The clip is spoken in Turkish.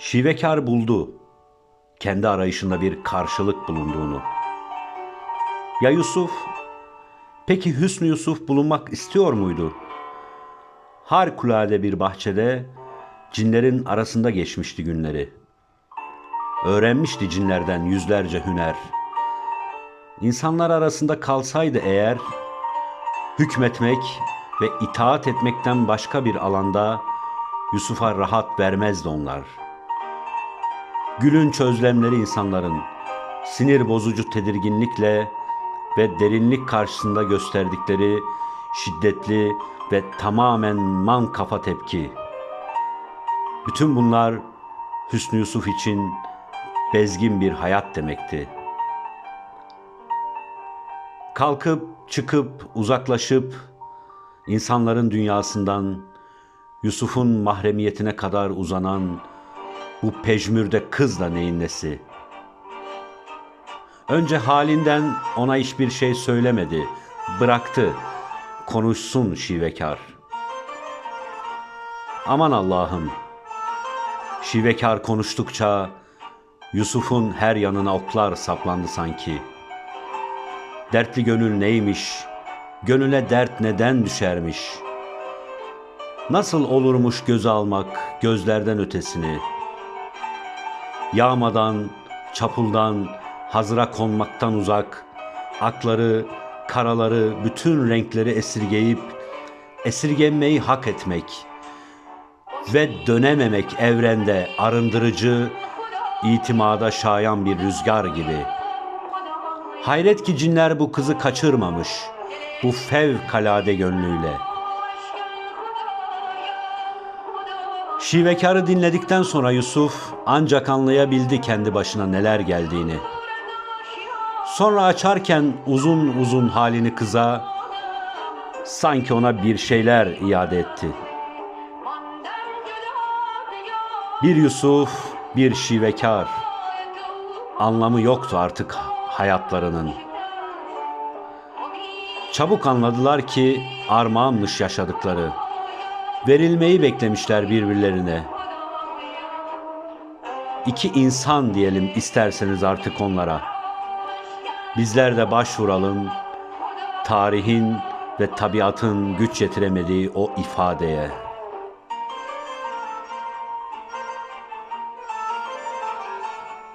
Şivekar buldu kendi arayışında bir karşılık bulunduğunu. Ya Yusuf? Peki Hüsnü Yusuf bulunmak istiyor muydu? Harikulade bir bahçede cinlerin arasında geçmişti günleri. Öğrenmişti cinlerden yüzlerce hüner. İnsanlar arasında kalsaydı eğer, hükmetmek ve itaat etmekten başka bir alanda Yusuf'a rahat vermezdi onlar. Gülün çözlemleri insanların sinir bozucu tedirginlikle ve derinlik karşısında gösterdikleri şiddetli ve tamamen man kafa tepki. Bütün bunlar Hüsnü Yusuf için bezgin bir hayat demekti. Kalkıp çıkıp uzaklaşıp insanların dünyasından Yusuf'un mahremiyetine kadar uzanan bu pejmürde kız da neyin nesi? Önce halinden ona hiçbir şey söylemedi, bıraktı. Konuşsun şivekar. Aman Allah'ım, şivekar konuştukça Yusuf'un her yanına oklar saplandı sanki. Dertli gönül neymiş, gönüle dert neden düşermiş? Nasıl olurmuş göze almak gözlerden ötesini? Yağmadan, çapuldan, hazıra konmaktan uzak, akları, karaları, bütün renkleri esirgeyip, esirgenmeyi hak etmek ve dönememek evrende arındırıcı, itimada şayan bir rüzgar gibi. Hayret ki cinler bu kızı kaçırmamış, bu fevkalade gönlüyle. Şivekarı dinledikten sonra Yusuf ancak anlayabildi kendi başına neler geldiğini. Sonra açarken uzun uzun halini kıza sanki ona bir şeyler iade etti. Bir Yusuf, bir şivekar. Anlamı yoktu artık hayatlarının. Çabuk anladılar ki armağanmış yaşadıkları. Verilmeyi beklemişler birbirlerine. İki insan diyelim isterseniz artık onlara. Bizler de başvuralım tarihin ve tabiatın güç yetiremediği o ifadeye.